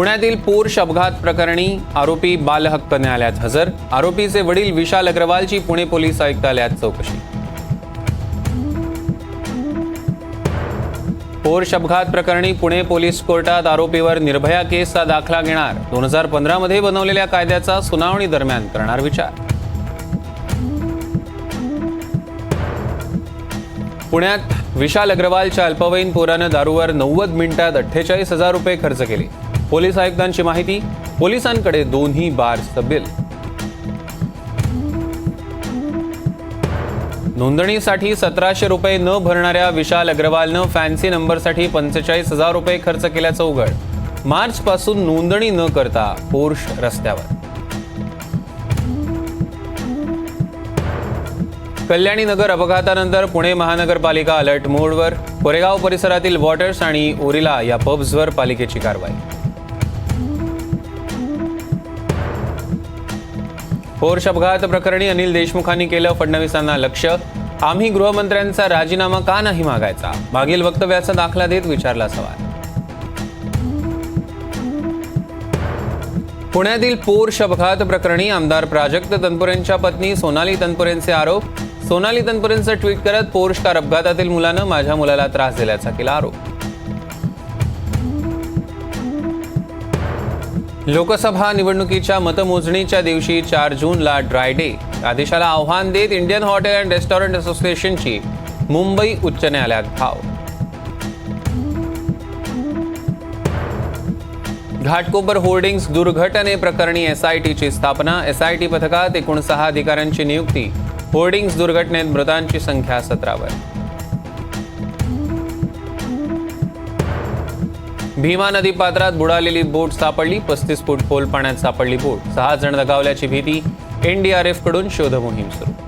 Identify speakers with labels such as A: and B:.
A: पुण्यातील पोर्श अपघात प्रकरणी आरोपी बालहक्क न्यायालयात हजर. आरोपीचे वडील विशाल अग्रवालची पुणे पोलीस आयुक्तालयात चौकशी. पोर्श अपघात प्रकरणी पुणे पोलीस कोर्टात आरोपीवर निर्भया केसचा दाखला घेणार. दोन हजार पंधरामध्ये बनवलेल्या कायद्याचा सुनावणी दरम्यान करणार विचार. पुण्यात विशाल अग्रवालच्या अल्पवयीन पोरानं दारूवर नव्वद मिनिटात अठ्ठेचाळीस हजार रुपये खर्च केले. पोलीस आयुक्तांची माहिती पोलिसांकडे दोन्ही बार बिल नोंदणीसाठी सतराशे रुपये न भरणाऱ्या विशाल अग्रवालनं फॅन्सी नंबरसाठी पंचेचाळीस हजार रुपये खर्च केल्याचं उघड. मार्च पासून नोंदणी न करता पोर्श रस्त्यावर. कल्याणी नगर अपघातानंतर पुणे महानगरपालिका अलर्ट मोडवर. कोरेगाव परिसरातील वॉटर्स आणि ओरिला या पब्सवर पालिकेची कारवाई. पोर्श अपघात प्रकरणी अनिल देशमुखांनी केलं फडणवीसांना लक्ष. आम्ही गृहमंत्र्यांचा राजीनामा का नाही मागायचा? मागील वक्तव्याचा दाखला देत विचारला सवाल. पुण्यातील पोर्श अपघात प्रकरणी आमदार प्राजक्त तनपुरेंच्या पत्नी सोनाली तनपुरेंचे आरोप. सोनाली तनपुरेंचं ट्विट करत पोर्श कार अपघातातील मुलानं माझ्या मुलाला त्रास दिल्याचा केला आरोप. लोकसभा निवडणुकीच्या मतमोजणीच्या दिवशी चार जूनला ड्राय डे. आदेशाला आव्हान देत इंडियन हॉटेल अँड रेस्टॉरंट असोसिएशनची मुंबई उच्च न्यायालयात धाव. घाटकोपर होर्डिंग्स दुर्घटने प्रकरणी एसआयटीची स्थापना. एसआयटी पथकात एकूण सहा अधिकाऱ्यांची नियुक्ती. होर्डिंग्स दुर्घटनेत मृतांची संख्या सतरावर. भीमा नदी पात्रात बुडालेली बोट सापडली पस्तीस फूट खोल पाण्यात सापडली बोट. सहा जण दगावल्याची भीती एनडीआरएफकडून शोध मोहीम सुरू.